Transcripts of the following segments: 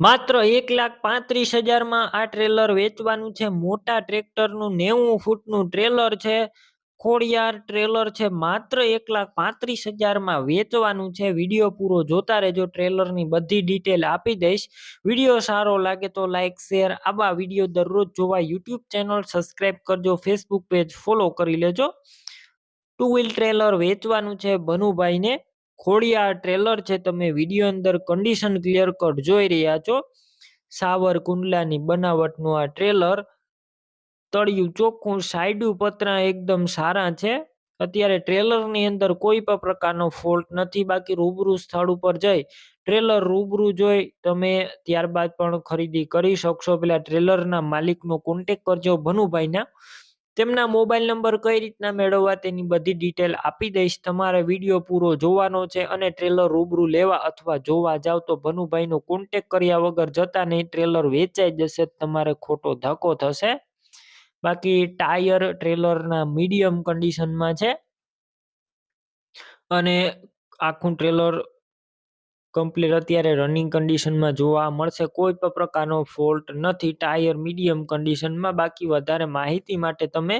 માત્ર એક લાખ પાંત્રીસ હજારમાં આ ટ્રેલર વેચવાનું છે. મોટા ટ્રેક્ટરનું નેવું ફૂટનું ટ્રેલર છે. ખોડિયાર ટ્રેલર છે. માત્ર એક લાખ પાંત્રીસ હજારમાં વેચવાનું છે. વીડિયો પૂરો જોતા રહેજો. ટ્રેલરની બધી ડિટેલ આપી દઈશ. વીડિયો સારો લાગે તો લાઇક શેર, આવા વીડિયો દરરોજ જોવા યુટ્યુબ ચેનલ સબસ્ક્રાઈબ કરજો. ફેસબુક પેજ ફોલો કરી લેજો. ટુ વ્હીલ ટ્રેલર વેચવાનું છે ભનુભાઈને. ખોડિયાર ટ્રેલર છે, તમે વીડિયો અંદર કન્ડિશન ક્લિયર કટ જોઈ રહ્યા છો. સાવર કુંડલાની બનાવટનું આ ટ્રેલર તળિયું ચોખ્ખું સાઈડું પતરા એકદમ સારા છે. અત્યારે ટ્રેલરની અંદર કોઈ પણ પ્રકારનો ફોલ્ટ નથી, બાકી રૂબરૂ સ્થળ ઉપર જઈ ટ્રેલર રૂબરૂ જોઈ તમે ત્યારબાદ પણ ખરીદી કરી શકશો. પેલા ટ્રેલરના માલિકનો કોન્ટેક કરજો, ભનુભાઈના. તેમના મોબાઈલ નંબર કઈ રીતના મેળવવા તેની બધી ડિટેલ આપી દઈશ. તમારે વીડિયો પૂરો જોવાનો છે અને ટ્રેલર રૂબરૂ લેવા અથવા જોવા જાવ તો ભનુભાઈનો કોન્ટેક કર્યા વગર જતા નહીં. ટ્રેલર વેચાઈ જશે તમારે ખોટો ધક્કો થશે. બાકી ટાયર ટ્રેલરના મીડિયમ કન્ડિશનમાં છે. અને આખું ટ્રેલર કમ્પ્લીટ અત્યારે રનિંગ કન્ડિશનમાં જોવા મળશે. કોઈ પણ પ્રકારનો ફોલ્ટ નથી. ટાયર મીડિયમ કન્ડિશનમાં બાકી વધારે માહિતી માટે તમે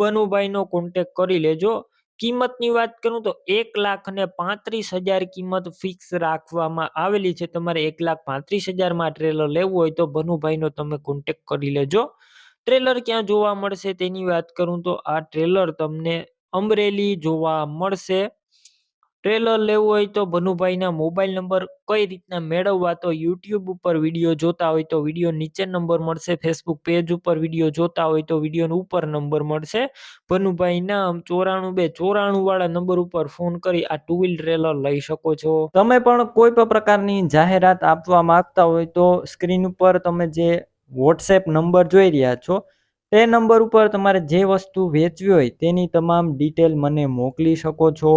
બનુભાઈનો કોન્ટેક કરી લેજો. કિંમતની વાત કરું તો એક લાખ ને પાંત્રીસ હજાર કિંમત ફિક્સ રાખવામાં આવેલી છે. તમારે એક લાખ પાંત્રીસ હજારમાં ટ્રેલર લેવું હોય તો બનુભાઈનો તમે કોન્ટેક કરી લેજો. ટ્રેલર ક્યાં જોવા મળશે તેની વાત કરું તો આ ટ્રેલર તમને અમરેલી જોવા મળશે. ટ્રેલર લેવું હોય તો ભનુભાઈના મોબાઈલ નંબર કઈ રીતના મેળવવા તો યુટ્યુબ ઉપર વીડિયો જોતા હોય તો વીડિયો નીચે નંબર મળશે, ફેસબુક પેજ ઉપર વીડિયો જોતા હોય તો વીડિયો ઉપર નંબર મળશે. ભનુભાઈના ચોરાણું બે ચોરાણું વાળા નંબર ઉપર ફોન કરી આ ટુ વ્હીલ ટ્રેલર લઈ શકો છો. તમે પણ કોઈ પણ પ્રકારની જાહેરાત આપવા માંગતા હોય તો સ્ક્રીન ઉપર તમે જે વોટ્સએપ નંબર જોઈ રહ્યા છો, તે નંબર ઉપર તમારે જે વસ્તુ વેચવી હોય તેની તમામ ડિટેલ મને મોકલી શકો છો.